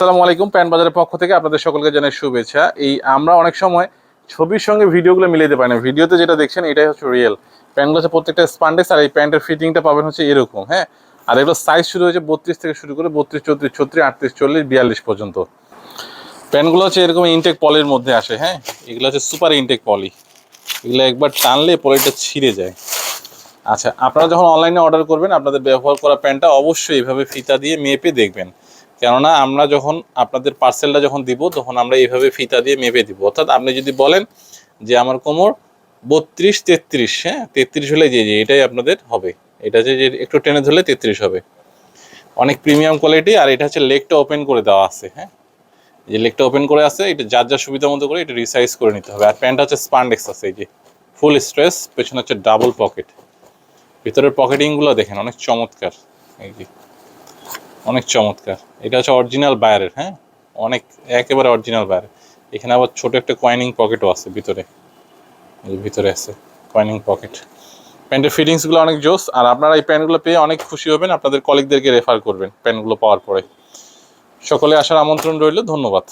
আসসালামু আলাইকুম, প্যান বাজারের পক্ষ থেকে আপনাদের সকলকে জানাই শুভেচ্ছা। এই আমরা অনেক সময় ছবির সঙ্গে ভিডিওগুলো মিলাতে পারি না। ভিডিওতে যেটা দেখছেন, এটাই হচ্ছে রিয়েল প্যান্টগুলো হচ্ছে প্রত্যেকটা স্পান্ডেক্স আর এই প্যান্টের ফিটিংটা পাবেন হচ্ছে এরকম হ্যাঁ? আর এগুলো সাইজ শুরু হয়েছে বত্রিশ থেকে শুরু করে বত্রিশ, চৌত্রিশ, ছত্রিশ, আটত্রিশ, চল্লিশ, বিয়াল্লিশ পর্যন্ত। প্যান্টগুলো হচ্ছে এরকম ইনটেক পলির মধ্যে আসে হ্যাঁ? এগুলো হচ্ছে সুপার ইনটেক পলি এগুলো একবার টানলে পলিটা ছিঁড়ে যায়। আচ্ছা আপনারা যখন অনলাইনে অর্ডার করবেন, আপনাদের ব্যবহার করা প্যান্টটা অবশ্যই এভাবে ফিতা দিয়ে মেপে দেখবেন। কেননা আমরা যখন আপনাদের পার্সেলটা যখন দিব, তখন আমরা এইভাবে ফিতা দিয়ে মেপে দিব। অর্থাৎ আপনি যদি বলেন যে আমার কোমর বত্রিশ তেত্রিশ হ্যাঁ? তেত্রিশ হলে যে যে, এটাই আপনাদের হবে। এটা যে একটু টেনে ধরলে তেত্রিশ হবে। অনেক প্রিমিয়াম কোয়ালিটি আর এটা হচ্ছে লেগটা ওপেন করে দেওয়া আছে হ্যাঁ? যে লেগটা ওপেন করে আছে, এটা যার যার সুবিধা মতো করে এটা রিসাইজ করে নিতে হবে। আর প্যান্টটা হচ্ছে স্পান্ডেক্স আছে, এই যে ফুল স্ট্রেস পেছনে হচ্ছে ডাবল পকেট ভিতরের পকেটিংগুলো দেখেন, অনেক চমৎকার, এই যে। অনেক চমৎকার। এটা হচ্ছে অরিজিনাল বায়ারের হ্যাঁ? অনেক, একেবারে অরিজিনাল বায়ারের এখানে আবার ছোট একটা কয়েনিং পকেটও আছে ভিতরে। এই ভিতরে আছে কয়েনিং পকেট প্যান্টের ফিটিংসগুলো অনেক জোস, আর আপনারা এই প্যান্টগুলো পেয়ে অনেক খুশি হবেন, আপনাদের কলিগদেরকে রেফার করবেন প্যান্টগুলো পাওয়ার পরে। সকলে আসার আমন্ত্রণ রইল, ধন্যবাদ।